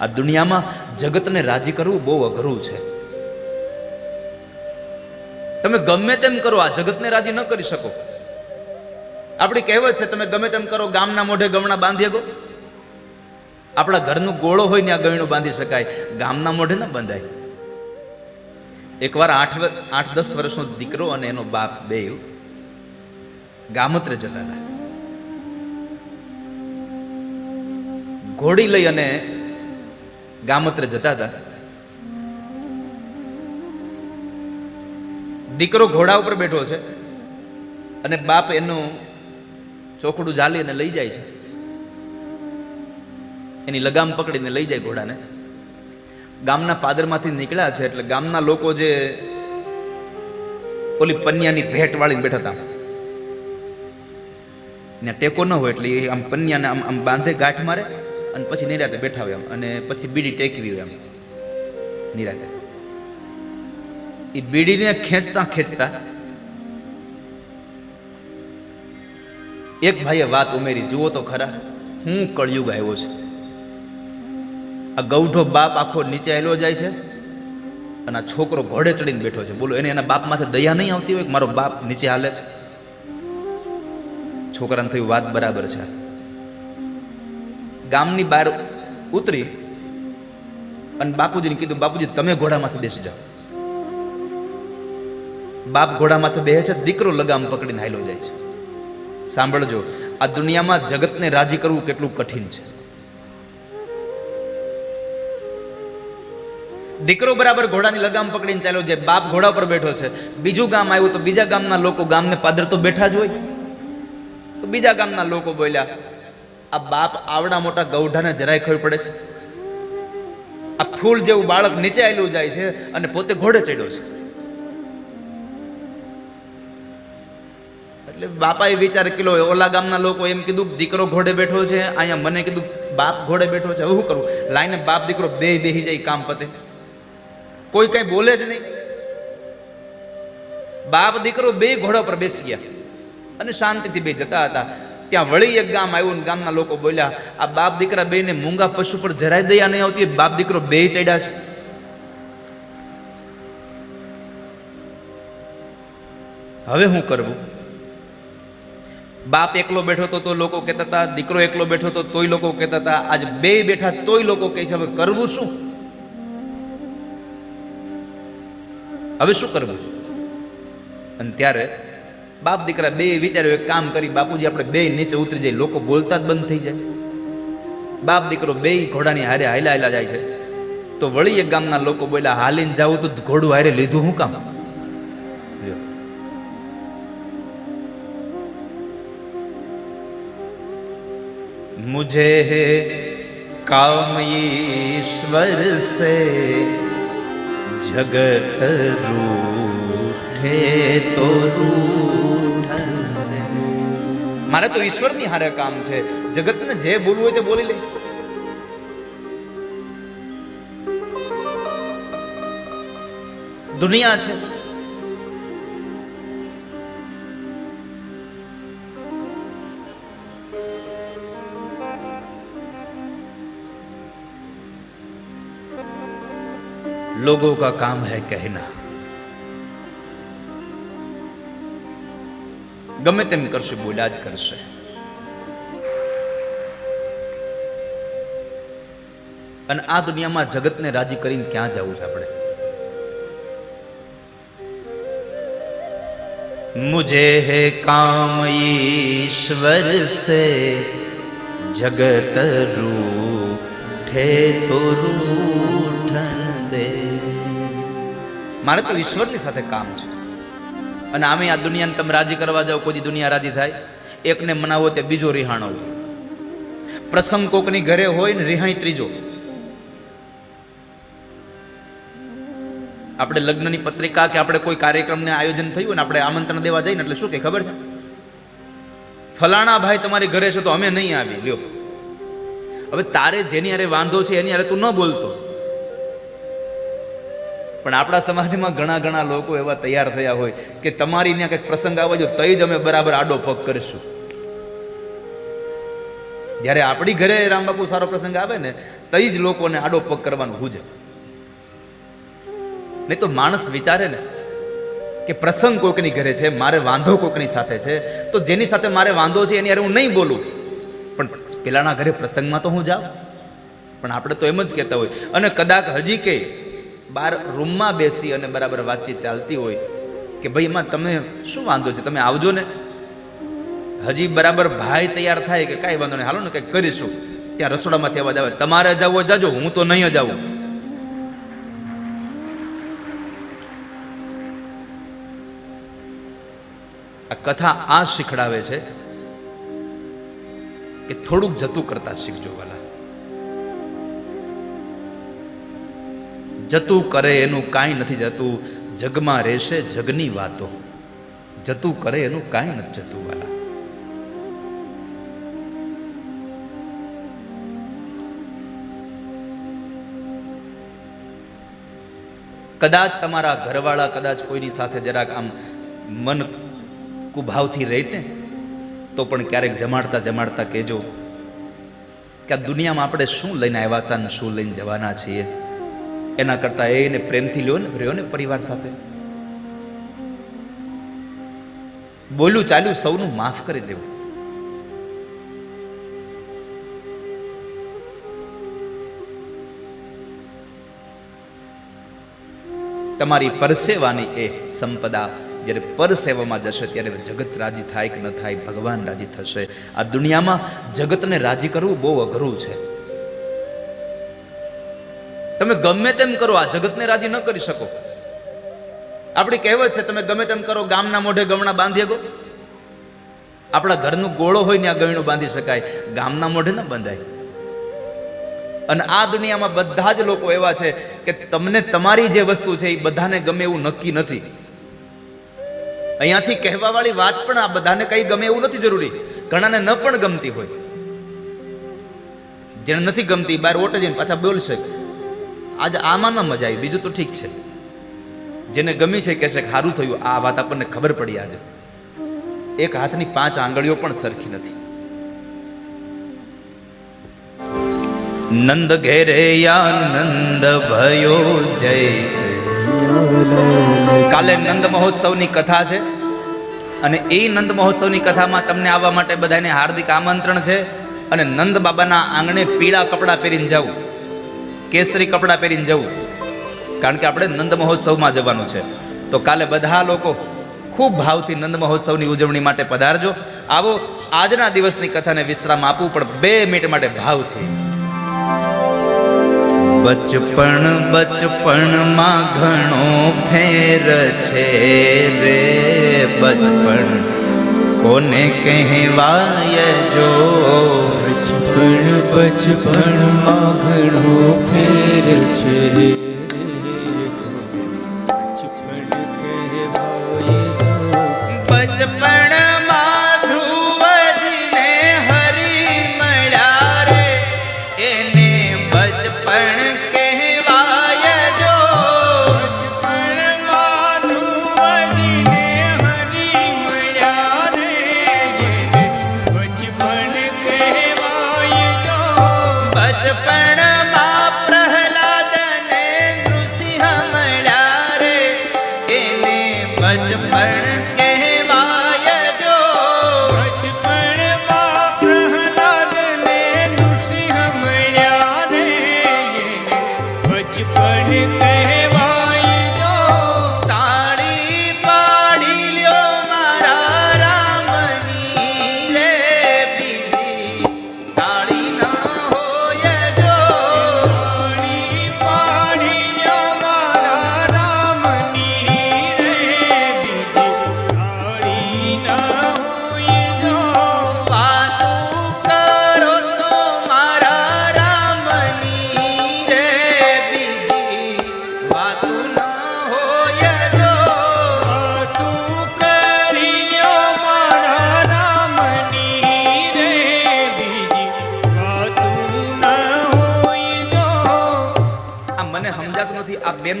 આ દુનિયામાં જગતને રાજી કરવું બહુ અઘરું છે. તમે ગમે તેમ કરો, આ જગતને રાજી ન કરી શકો. આપણી કહેવત છે, તમે ગમે તેમ કરો, ગામના મોઢે ગમણા બાંધી ગો. આપણા ઘરનું ગોળો હોય ને આ ગયણું બાંધી શકાય. ગામના મોઢે ન બંધાય. એકવાર આઠ આઠ, દસ વર્ષનો દીકરો અને એનો બાપ બે ગામત્રે જતા હતા. ઘોડી લઈ અને ગામત્રે જતા હતા. દીકરો ઘોડા ઉપર બેઠો છે અને બાપ એનું ચોકડું ઝાલી અને લઈ જાય છે. એની લગામ પકડીને લઈ જાય ઘોડાને. ગામના પાદરમાંથી નીકળ્યા છે એટલે ગામના લોકો જે ઓલી પન્યાની ભેટ વાળીને બેઠા હતા. ને ટેકો ન હોય એટલે આમ પન્યાને આમ આમ બાંધે ગાંઠ મારે. અને પછી નિરાતે બેઠા હોય એમ, અને પછી બીડી ટેકવી હોય એમ, નિરાતે. એ બીડીને ખેંચતા ખેંચતા એક ભાઈએ વાત ઉમેરી, જુઓ તો ખરા, હું કળિયુગ આવ્યો છું. આ ગૌઢો બાપ આખો નીચે આવેલો જાય છે અને આ છોકરો ઘોડે ચડીને બેઠો છે. બોલો, એને એના બાપ માથે દયા નહીં આવતી હોય મારો બાપ નીચે હાલે છે? છોકરાને થયું વાત બરાબર છે. ગામની બહાર ઉતરી અને બાપુજીને કીધું, બાપુજી, તમે ઘોડામાંથી બેસી જાઓ. બાપ ઘોડામાંથી બેસે છે, દીકરો લગામ પકડીને હાલો જાય છે. સાંભળજો, આ દુનિયામાં જગતને રાજી કરવું કેટલું કઠિન છે. દીકરો બરાબર ઘોડાની લગામ પકડીને ચાલ્યો જાય, બાપ ઘોડા પર બેઠો છે. બીજું ગામ આવ્યું તો બીજા ગામના લોકો ગામને પાદર તો બેઠા જ હોય. તો બીજા ગામના લોકો બોલ્યા આ બાપ આવડા મોટા ગૌઢાને જરાય ખબર પડે છે? આ ફૂલ જેવું બાળક નીચે આવેલું જાય છે અને પોતે ઘોડે ચડ્યો છે. એટલે બાપાએ વિચાર કિલો ઓલા ગામના લોકો એમ કીધું, દીકરો ઘોડે બેઠો છે. અહીંયા મને કીધું, બાપ ઘોડે બેઠો છે. હવે શું કરું? લાઈને બાપ દીકરો બે બેહી જાય કામ પતે. કોઈ કઈ બોલે જ નહીં. બાપ દીકરો બે ઘોડા પર બેસી ગયા અને શાંતિથી બે જતા હતા. ત્યાં વળી એક ગામ આવ્યું ને ગામના લોકો બોલ્યા, આ બાપ દીકરા બેને મૂંગા પશુ પર જરાય દયા નહીં આવતી બાપ દીકરો બે ચડ્યા છે. હવે હું કરવું? બાપ એકલો બેઠો હતો તો લોકો કહેતા હતા, દીકરો એકલો બેઠો હતો તોય લોકો કહેતા હતા, આજ બે બેઠા તોય લોકો કહે છે, હવે કરવું શું? હવે શું કરવું? અને ત્યારે બાપ દીકરા બે વિચાર્યું, એક કામ કરી, બાપુજી આપણે બે નીચે ઉતરી જઈએ લોકો બોલતા જ બંધ થઈ જાય. બાપ દીકરો બે ઘોડાની હારે હાયલા હાયલા જાય છે. તો વળી એક ગામના લોકો બોલ્યા, હાલીને જવું તો ઘોડું હારે લીધું હું કામ? મુજે કામ ઈશ્વર સે જગત રૂઠે તો રૂ. મારે તો ઈશ્વરની હારે કામ છે જગતને જે બોલવું હોય તે બોલી લે દુનિયા છે लोगों का काम है कहना ગમે તેમ કરશે, બોલ્યા જ કરશે. અને આ દુનિયામાં જગતને રાજી કરીને ક્યાં જવું છે આપણે? મુજે હે કામ ઈશ્વર સે, જગત રૂઠે તો રૂઠન દે. મારે તો ઈશ્વરની સાથે કામ છે. અને આમે આ દુનિયાને તમે રાજી કરવા જાઓ, કોઈ દુનિયા રાજી થાય. એકને મનાવો તે બીજો રિહાણો પ્રસંગ કોકની ઘરે હોય ને રિહાણી ત્રીજો. આપણે લગ્નની પત્રિકા કે આપણે કોઈ કાર્યક્રમને આયોજન થયું ને આપણે આમંત્રણ દેવા જઈએ એટલે શું કે ખબર છે? ફલાણા ભાઈ તમારી ઘરે છે તો અમે નહીં આવી લ્યો. હવે તારે જેની અરે વાંધો છે એની અરે તું ન બોલતો. પણ આપણા સમાજમાં ઘણા ઘણા લોકો એવા તૈયાર થયા હોય કે તમારી ત્યાં કંઈક પ્રસંગ આવે જો તઈ જ અમે બરાબર આડો પગ કરીશું. જ્યારે આપણી ઘરે રામબાપુ સારો પ્રસંગ આવે ને, તઈ જ લોકોને આડો પગ કરવાનું હુજે. નહીં તો માણસ વિચારે ને કે પ્રસંગ કોઈકની ઘરે છે, મારે વાંધો કોઈકની સાથે છે, તો જેની સાથે મારે વાંધો છે એની હું નહીં બોલું. પણ પેલાના ઘરે પ્રસંગમાં તો હું જાઉં. પણ આપણે તો એમ જ કહેતા હોય. અને કદાચ હજી કે બાર રૂમમાં બેસી અને બરાબર વાતચીત ચાલતી હોય કે ભાઈ એમાં તમે શું વાંધો છે? તમે આવજો ને. હજી બરાબર ભાઈ તૈયાર થાય કે કાંઈ વાંધો નહીં. હાલો ને, કંઈક કરીશું. ત્યાં રસોડામાંથી અવાજ આવે. તમારે જવું જાજો. હું તો નહીં જ આવું. આ કથા આ શીખડાવે છે કે થોડુંક જતું કરતા શીખજો, વાલા. જતું કરે એનું કાંઈ નથી જતું. જગમાં રહેશે જગની વાતો. જતું કરે એનું કાંઈ નથી જતું વાલા. કદાચ તમારા ઘરવાળા કદાચ કોઈની સાથે જરાક આમ મન કુભાવથી રહેતે, તો પણ ક્યારેક જમાડતા જમાડતા કહેજો કે આ દુનિયામાં આપણે શું લઈને આવ્યા હતા અને શું લઈને જવાના છીએ? એના કરતાં એને પ્રેમથી લ્યો ને, રહ્યો ને પરિવાર સાથે. બોલ્યું ચાલ્યું, સૌનું માફ કરી દેવું. તમારી પરસેવાની એ સંપદા જ્યારે પરસેવામાં જશે, ત્યારે જગત રાજી થાય કે ન થાય, ભગવાન રાજી થશે. આ દુનિયામાં જગતને રાજી કરવું બહુ અઘરું છે. તમે ગમે તેમ કરો, આ જગતને રાજી ન કરી શકો. આપણી કહેવત છે, તમે ગમે તેમ કરો, ગામના મોઢે ગમણા બાંધી ગો. આપણા ઘરનું ગોળો હોય ને આ ગયણું બાંધી શકાય. ગામના મોઢે ન બંધાય. અને આ દુનિયામાં બધા જ લોકો એવા છે કે તમને તમારી જે વસ્તુ છે એ બધાને ગમે એવું નક્કી નથી. અહીંયાથી કહેવાવાળી વાત પણ આ બધાને કઈ ગમે એવું નથી જરૂરી. ઘણાને ન પણ ગમતી હોય. જેને નથી ગમતી, બહાર ઓટે જઈને પાછા બોલશે. આજે આમાં ન મજા આવી. બીજું તો ઠીક છે. જેને ગમી છે કહેશે કે સારું થયું, આ વાત આપણને ખબર પડી આજે. એક હાથની પાંચ આંગળીઓ પણ સરખી નથી. નંદ ઘેરે નંદ ભયો જય. કાલે નંદ મહોત્સવની કથા છે. અને એ નંદ મહોત્સવની કથામાં તમને આવવા માટે બધાને હાર્દિક આમંત્રણ છે. અને નંદ બાબાના આંગણે પીળા કપડાં પહેરીને જવું કેસરી કપડાં પહેરીને જવું. કારણ કે આપણે નંદ મહોત્સવમાં જવાનું છે. તો કાલે બધા લોકો ખૂબ ભાવથી નંદ મહોત્સવની ઉજવણી માટે પધારજો. આવો આજના દિવસની કથાને વિશ્રામ આપવું પણ બે મિનિટ માટે ભાવથી. બચપણ બચપણમાં ઘણો ફેર છે રે બચપણ. કોને કહેવાય જો? બચપણ બચપણમાં ઘણો ફેર છે.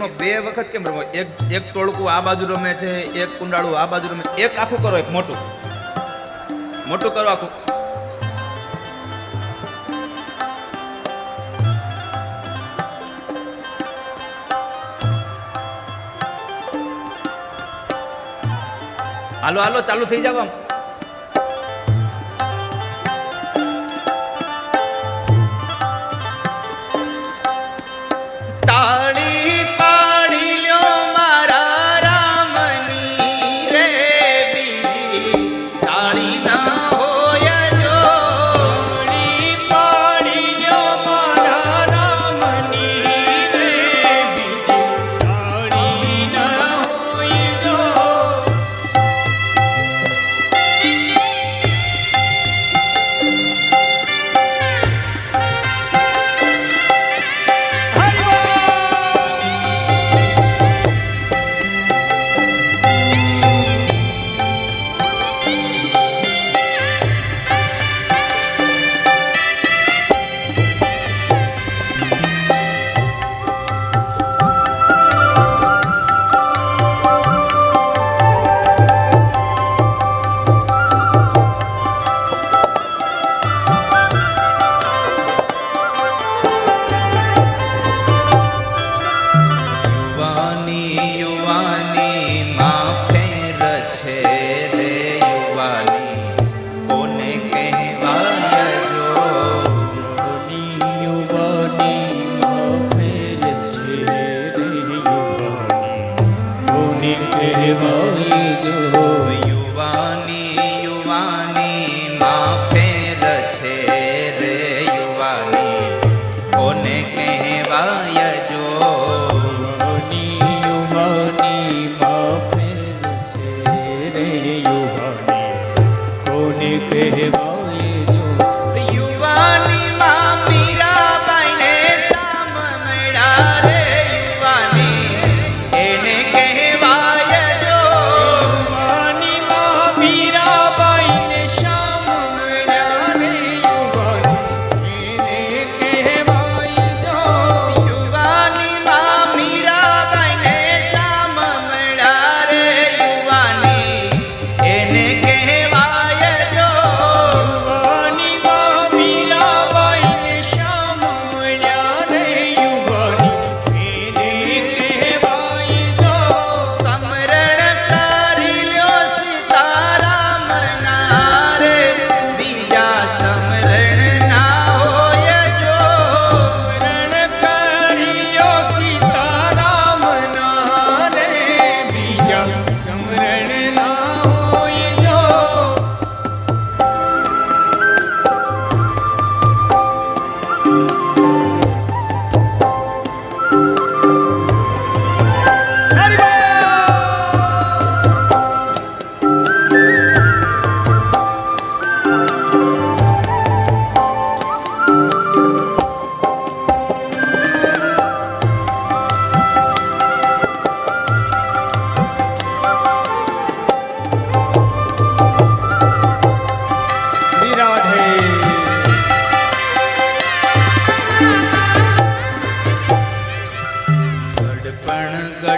એમાં બે વખત કેમ રમો? એક એક ટોળકું આ બાજુ રમે છે, એક કુંડાળું આ બાજુ રમે એક આખું કરો, એક મોટું. મોટું કરો આખું. હાલો હાલો, ચાલુ થઈ જાવ આમ.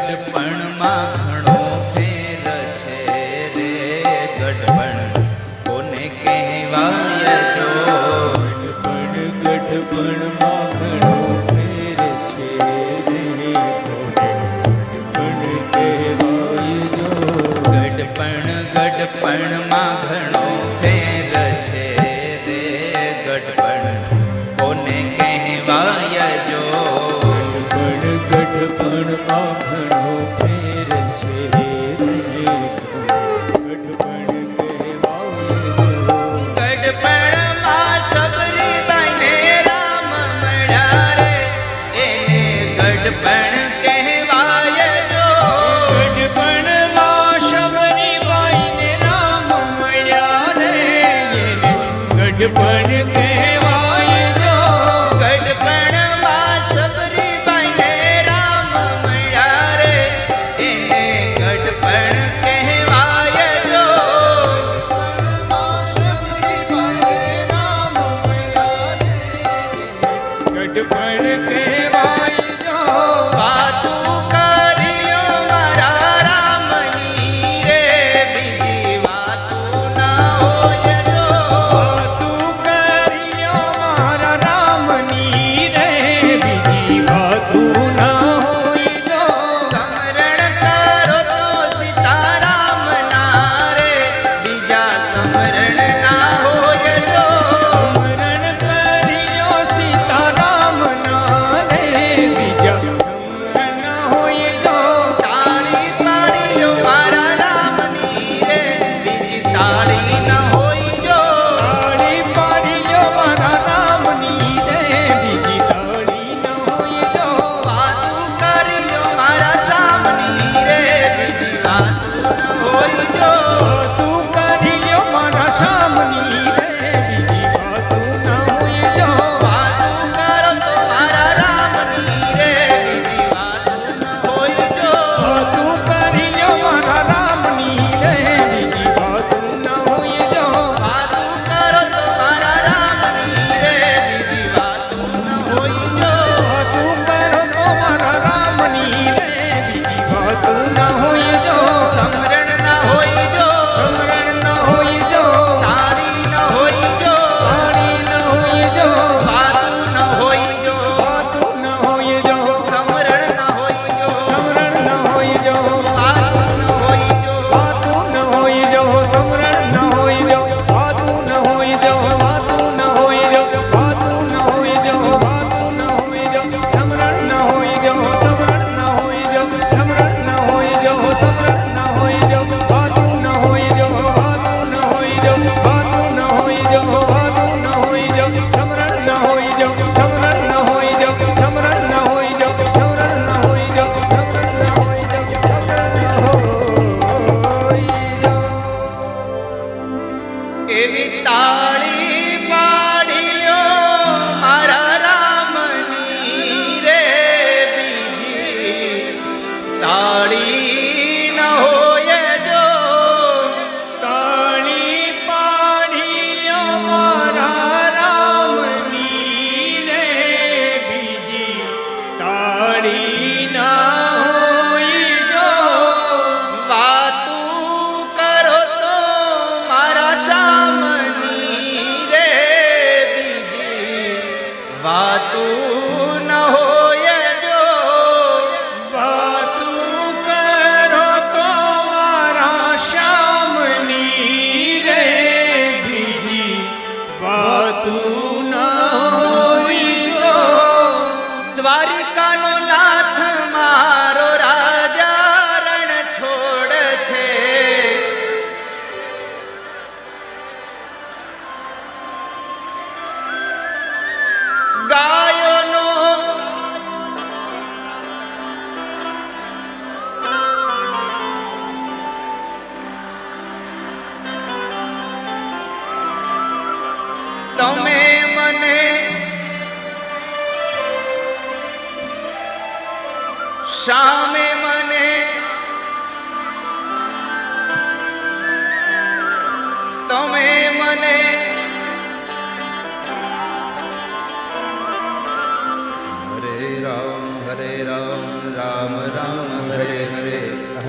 ગડપણમાં ઘણો ફેર.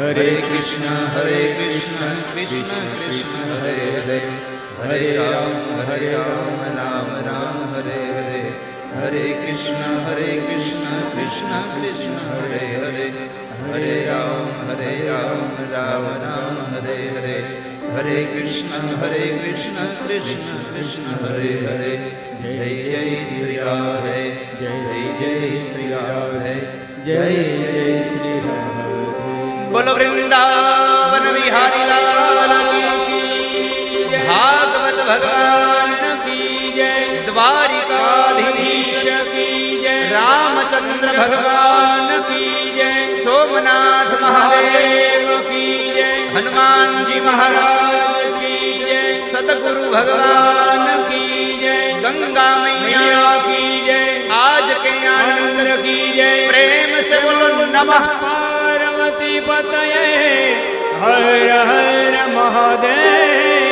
હરે કૃષ્ણ હરે કૃષ્ણ કૃષ્ણ કૃષ્ણ હરે હરે હરે રામ હરે રામ રામ રામ હરે હરે હરે કૃષ્ણ હરે કૃષ્ણ કૃષ્ણ કૃષ્ણ હરે હરે હરે રામ હરે રામ રામ રામ હરે હરે હરે કૃષ્ણ હરે કૃષ્ણ કૃષ્ણ કૃષ્ણ હરે હરે જય જય શ્રી રામ હરે જય જય શ્રી રામ હરે જય જય શ્રી રામ બોલો વૃંદાવન વિહારી લાલ ભાગવત ભગવાન દ્વારિકાધીશ રામચંદ્ર ભગવાન સોમનાથ મહાદેવ હનુમાનજી મહારાજ સદગુરુ ભગવાન ગંગા મૈયા આજ કે આનંદ પ્રેમ સે બોલો નમઃ શ્રીપતય હર હર મહાદેવ.